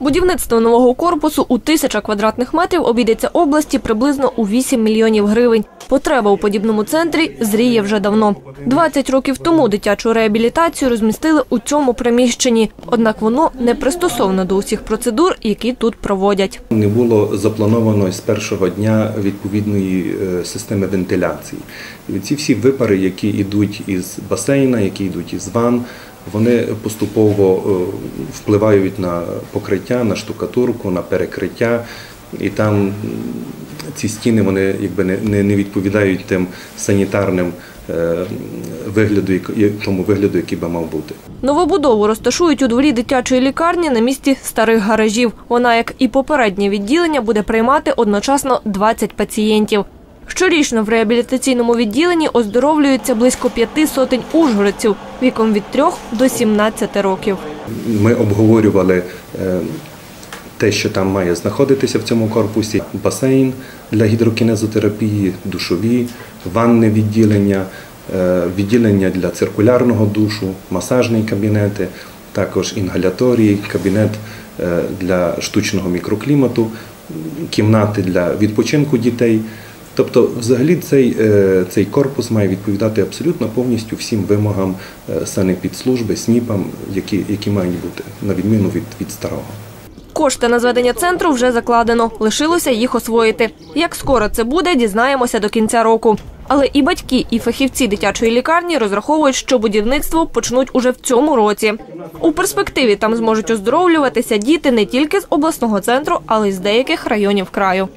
Будівництво нового корпусу у тисяча квадратних метрів обійдеться області приблизно у 8 мільйонів гривень. Потреба у подібному центрі зріє вже давно. 20 років тому дитячу реабілітацію розмістили у цьому приміщенні, однак воно не пристосовано до усіх процедур, які тут проводять. Не було заплановано з першого дня відповідної е, системи вентиляції. Ці всі випари, які йдуть із басейна, які йдуть із ван, вони поступово е, впливають на покриття, на штукатурку, на перекриття. І там ці стіни вони якби не, не, відповідають тим санітарним е, вигляду, тому вигляду, який би мав бути. Новобудову розташують у дворі дитячої лікарні на місці старих гаражів. Вона, як і попереднє відділення, буде приймати одночасно 20 пацієнтів. Щорічно в реабілітаційному відділенні оздоровлюються близько п'яти сотень ужгородців віком від 3 до 17 років. Ми обговорювали е, те, що там має знаходитися в цьому корпусі: басейн для гідрокінезотерапії, душові, ванне відділення, е, відділення для циркулярного душу, масажні кабінети, також інгаляторії, кабінет е, для штучного мікроклімату, кімнати для відпочинку дітей. Тобто, взагалі, цей, е, цей корпус має відповідати абсолютно повністю всім вимогам е, санепідслужби, СНІПам, які, які мають бути, на відміну від, від старого. Кошти на зведення центру вже закладено. Лишилося їх освоїти. Як скоро це буде, дізнаємося до кінця року. Але і батьки, і фахівці дитячої лікарні розраховують, що будівництво почнуть уже в цьому році. У перспективі там зможуть оздоровлюватися діти не тільки з обласного центру, але й з деяких районів краю.